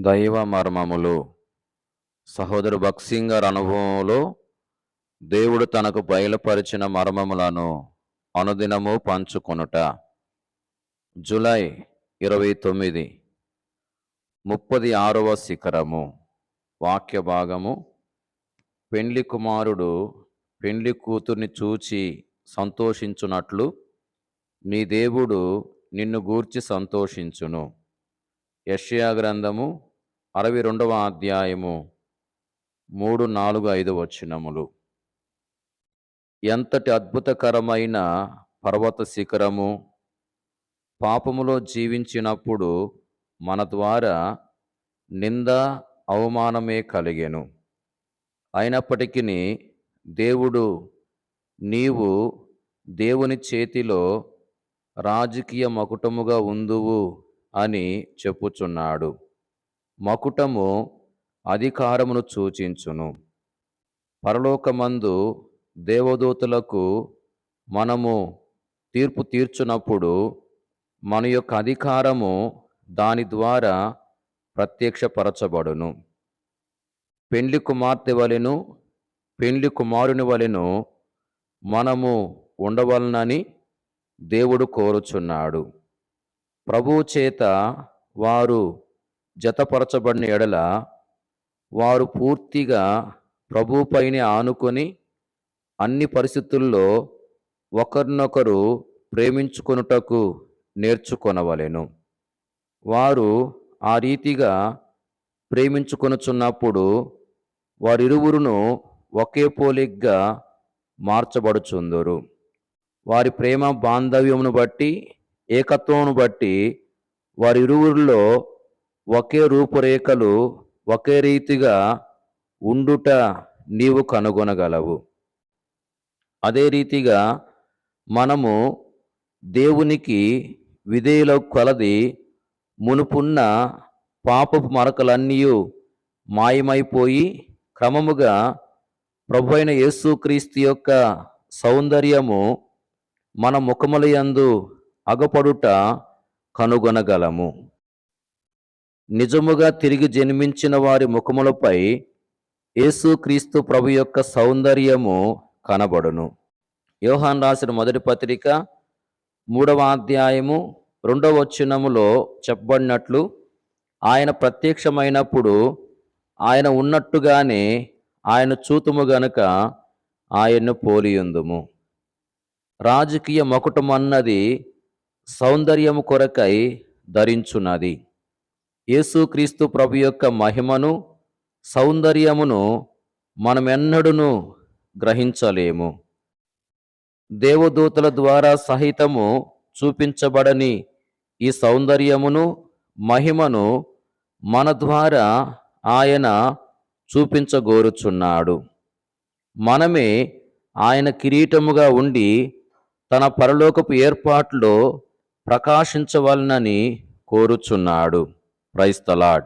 దైవ మర్మములు. సహోదరు భక్సింగ్ గారి అనుభవంలో దేవుడు తనకు బయలుపరిచిన మర్మములను అనుదినము పంచుకొనుట. జూలై ఇరవై తొమ్మిది ముప్పది ఆరవ శిఖరము. వాక్య భాగము. పెండ్లి కుమారుడు పెండ్లి కూతుర్ని చూచి సంతోషించునట్లు నీ దేవుడు నిన్ను గూర్చి సంతోషించును. యష్యా గ్రంథము అరవై రెండవ అధ్యాయము మూడు నాలుగు ఐదు వచనములు. ఎంతటి అద్భుతకరమైన పర్వత శిఖరము పాపములో జీవించినప్పుడు మన ద్వారా నింద అవమానమే కలిగెను. అయినప్పటికీ దేవుడు నీవు దేవుని చేతిలో రాజకీయ మకుటముగా ఉందువు అని చెప్పుచున్నాడు. మకుటము అధికారమును సూచించును. పరలోకమందు దేవదూతలకు మనము తీర్పు తీర్చునప్పుడు మన యొక్క అధికారము దాని ద్వారా ప్రత్యక్షపరచబడును. పెండ్లి కుమార్తె వలెను పెండ్లి కుమారుని వలెను మనము ఉండవలనని దేవుడు కోరుచున్నాడు. ప్రభువు చేత వారు జతపరచబడిన ఎడల వారు పూర్తిగా ప్రభువుపైనే ఆనుకొని అన్ని పరిస్థితుల్లో ఒకరినొకరు ప్రేమించుకొనుటకు నేర్చుకొనవలెను. వారు ఆ రీతిగా ప్రేమించుకొనుచున్నప్పుడు వారిరువురును ఒకే పోలిగ్గా మార్చబడుచుందురు. వారి ప్రేమ బాంధవ్యమును బట్టి ఏకత్వమును బట్టి వారిరువురిలో ఒకే రూపురేఖలు ఒకే రీతిగా ఉండుట నీవు కనుగొనగలవు. అదే రీతిగా మనము దేవునికి విధేయుల కొలది మునుపున్న పాపపు మరకలన్నీ మాయమైపోయి క్రమముగా ప్రభు అయిన యేసుక్రీస్తు యొక్క సౌందర్యము మన ముఖములయందు అగపడుట కనుగొనగలము. నిజముగా తిరిగి జన్మించిన వారి ముఖములపై యేసుక్రీస్తు ప్రభు యొక్క సౌందర్యము కనబడును. యోహాన్ రాసిన మొదటి పత్రిక మూడవ అధ్యాయము రెండవ వచనములో చెప్పబడినట్లు ఆయన ప్రత్యక్షమైనప్పుడు ఆయన ఉన్నట్టుగానే ఆయన చూతుము గనుక ఆయన్ను పోలియుందుము. రాజకీయ మకుటం అన్నది సౌందర్యము కొరకై ధరించున్నది యేసుక్రీస్తు ప్రభు యొక్క మహిమను సౌందర్యమును మనమెన్నడూను గ్రహించలేము. దేవదూతల ద్వారా సహితము చూపించబడని ఈ సౌందర్యమును మహిమను మన ద్వారా ఆయన చూపించగోరుచున్నాడు. మనమే ఆయన కిరీటముగా ఉండి తన పరలోకపు ఏర్పాట్లో ప్రకాశించవలనని కోరుచున్నాడు. Praise the Lord.